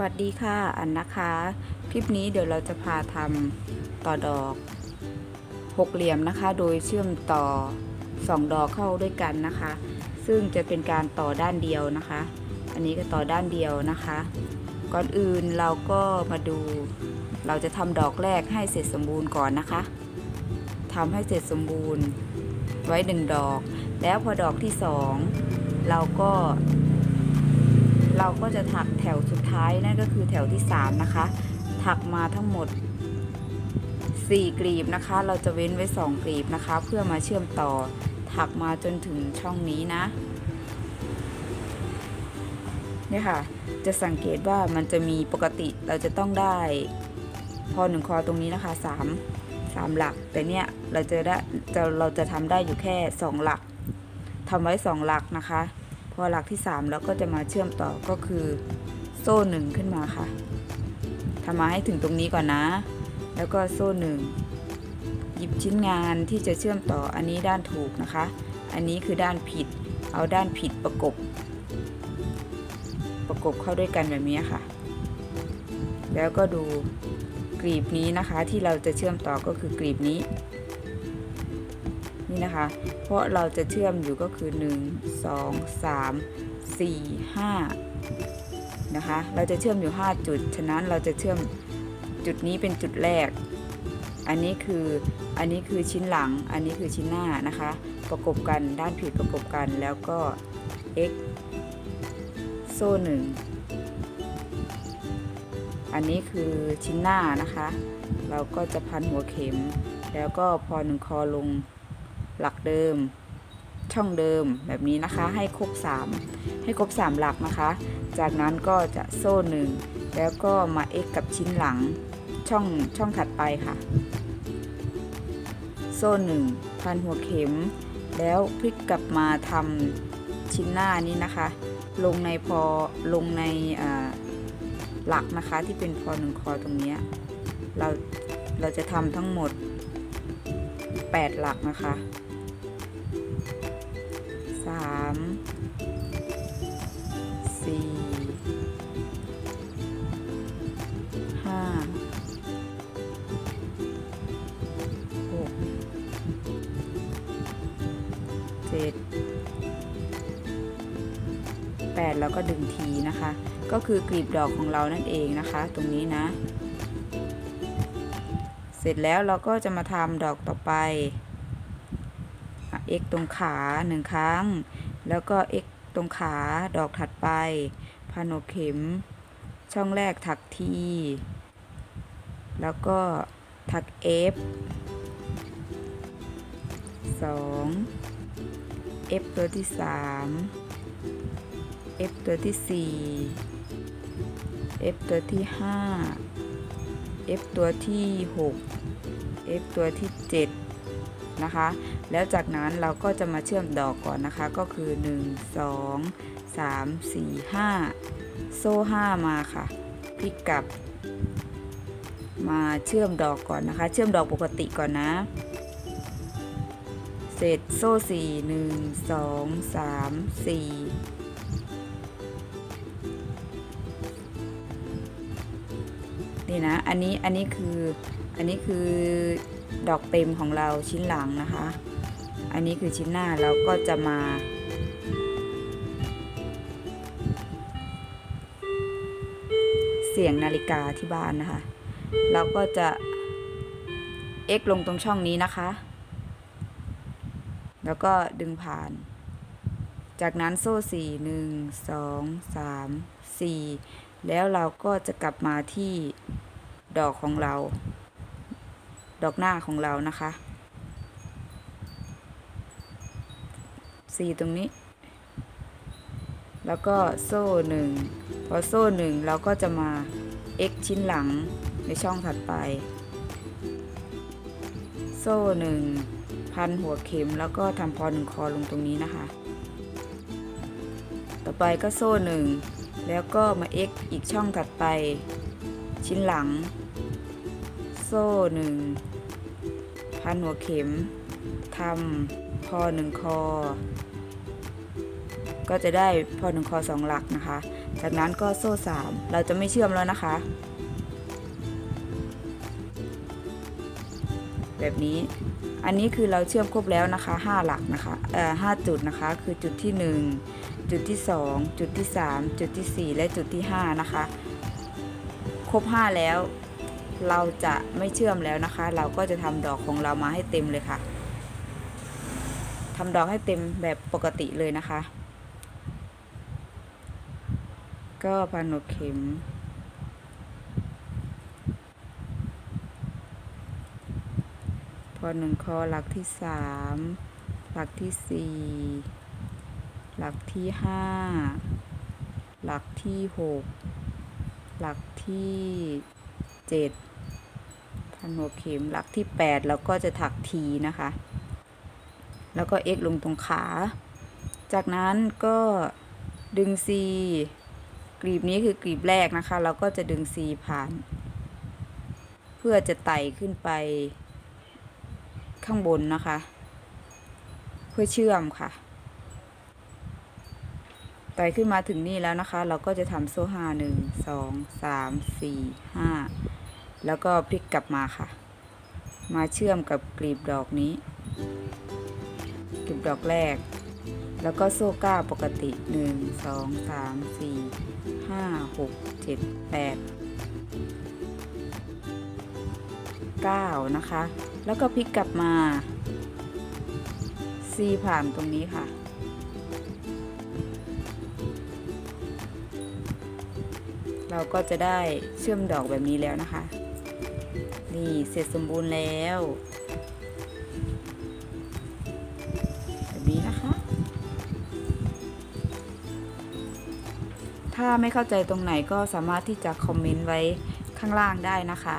วัสดีค่ะอันนะคะ คลิปนี้เดี๋ยวเราจะพาทำต่อดอกหกเหลี่ยมนะคะ โดยเชื่อมต่อสองดอกเข้าด้วยกันนะคะ ซึ่งจะเป็นการต่อด้านเดียวนะคะ อันนี้ก็ต่อด้านเดียวนะคะ ก่อนอื่นเราก็มาดู เราจะทำดอกแรกให้เสร็จสมบูรณ์ก่อนนะคะทำให้เสร็จสมบูรณ์ไว้หนึ่งดอก แล้วพอดอกที่สองเราก็ เราก็จะถักแถวสุดท้ายนั่นก็คือแถวที่ 3 นะคะ ถักมาทั้งหมด 4 กลีบนะคะ เราจะเว้นไว้ 2 กลีบนะคะ เพื่อมาเชื่อมต่อถักมาจนถึงช่องนี้นะเนี่ยค่ะ จะสังเกตว่ามันจะมีปกติเราจะต้องได้ พอหนึ่งคอตรงนี้นะคะ 3 3 หลัก แต่เนี่ยเราจะได้จะเราจะทำได้อยู่แค่ 2 หลักทำไว้ 2 หลักนะคะ อหลักที่ 3 แล้วก็จะมาเชื่อมต่อก็คือโซ่หนึ่งขึ้นมาค่ะทำมาให้ถึงตรงนี้ก่อนนะ แล้วก็โซ่หนึ่งหยิบชิ้นงานที่จะเชื่อมต่ออันนี้ด้านถูกนะคะ อันนี้คือด้านผิด เอาด้านผิดประกบ ประกบเข้าด้วยกันแบบนี้ค่ะ แล้วก็ดูกรีบนี้นะคะที่เราจะเชื่อมต่อก็คือกรีบนี้ นี่นะคะ เพราะเราจะเชื่อมอยู่ก็คือ 1 2 3 4 5นะคะ เราจะเชื่อมอยู่ 5 จุด ฉะนั้นเราจะเชื่อมจุดนี้เป็นจุดแรก อันนี้คืออันนี้คือชิ้นหลัง อันนี้คือชิ้นหน้านะคะ ประกบกันด้านผิดประกบกันแล้วก็ x โซ่หนึ่งอันนี้คือชิ้นหน้านะคะ เราก็จะพันหัวเข็ม แล้วก็พอหนึ่งคอลง หลักเดิม ช่องเดิมแบบนี้นะคะ ให้ครบ 3 ให้ครบ 3 หลักนะคะ จากนั้นก็จะโซ่หนึ่งแล้วก็มา x กับชิ้นหลังช่องช่องถัดไปค่ะ โซ่หนึ่งพันหัวเข็ม แล้วพลิกกลับมาทำชิ้นหน้านี้นะคะ ลงในพอลงในหลักนะคะที่เป็นพอหนึ่งคอตรงนี้เราเราจะทำทั้งหมด 8 หลักนะคะามสี่ห้าหกเจ็ดแปดแล้วก็ดึงทีนะคะ ก็คือกลีบดอกของเรานั่นเองนะคะ ตรงนี้นะ เสร็จแล้วเราก็จะมาทำดอกต่อไป x ตรงขาหนึ่งครั้ง แล้วก็ x ตรงขาดอกถัดไปพันหัวเข็ม ช่องแรกถัก t แล้วก็ถัก f 2 f ตัวที่ 3 f ตัวที่ 4 f ตัวที่ 5 f ตัวที่ 6 f ตัวที่ 7 นะคะ แล้วจากนั้นเราก็จะมาเชื่อมดอกก่อนนะคะ ก็คือ 1 2 3 4 5 โซ่ 5 มาค่ะ พลิกกลับ มาเชื่อมดอกก่อนนะคะ เชื่อมดอกปกติก่อนนะ เสร็จโซ่ 4 1 2 3 4 นี่นะอันนี้อันนี้คืออันนี้คือดอกเต็มของเราชิ้นหลังนะคะ อันนี้คือชิ้นหน้าเราก็จะมา เสียงนาฬิกาที่บ้านนะคะ เราก็จะ x ลงตรงช่องนี้นะคะ แล้วก็ดึงผ่าน จากนั้นโซ่สี่หนึ่งสองสามสี่ แล้วเราก็จะกลับมาที่ดอกของเรา ดอกหน้าของเรานะคะสี่ตรงนี้ แล้วก็โซ่หนึ่งพอโซ่หนึ่งเราก็จะมา x ชิ้นหลังในช่องถัดไป โซ่หนึ่งพันหัวเข็มแล้วก็ทำพอหนึ่งคอลงตรงนี้นะคะ ต่อไปก็โซ่หนึ่ง แล้วก็มา x อีกช่องถัดไป ชิ้นหลัง โซ่หนึ่งพันหัวเข็มทำพอหนึ่งคอ ก็จะได้พอหนึ่งคอสองหลักนะคะ จากนั้นก็โซ่สามเราจะไม่เชื่อมแล้วนะคะ แบบนี้ อันนี้คือเราเชื่อมครบแล้วนะคะ 5 หลักนะคะเอ่อห้าจุดนะคะ คือจุดที่ 1 จุดที่ 2 จุดที่ 3 จุดทีสี่ 4 และจุดที่ 5 นะคะ ครบ 5 แล้ว เราจะไม่เชื่อมแล้วนะคะ เราก็จะทำดอกของเรามาให้เต็มเลยค่ะทำดอกให้เต็มแบบปกติเลยนะคะ ก็พันหัวเข็ม พอหนึ่งคอหลักที่สามหลักที่สี่หลักที่ห้าหลักที่หกหลักที่เจ็ดพันหัวเข็มหลักที่แปดเราก็จะถักทีนะคะ แล้วก็ x ลงตรงขา จากนั้นก็ดึง c กรีบนี้คือกรีบแรกนะคะ เราก็จะดึง c ผ่าน เพื่อจะไต่ขึ้นไป ข้างบนนะคะ เพื่อเชื่อมค่ะไต่ขึ้นมาถึงนี่แล้วนะคะ เราก็จะทำโซ่ห้าหนึ่งสองสามสี่ห้าแล้วก็พลิกกลับมาค่ะ มาเชื่อมกับกลีบดอกนี้กลีบดอกแรก แล้วก็โซ่เก้าปกติหนึ่งสองสามสี่ห้าหกเจ็ดแปด เก้านะคะ แล้วก็พลิกกลับมา C ผ่านตรงนี้ค่ะ เราก็จะได้เชื่อมดอกแบบนี้แล้วนะคะ นี่เสร็จสมบูรณ์แล้วแบบนี้นะคะ ถ้าไม่เข้าใจตรงไหนก็สามารถที่จะคอมเมนต์ไว้ข้างล่างได้นะคะ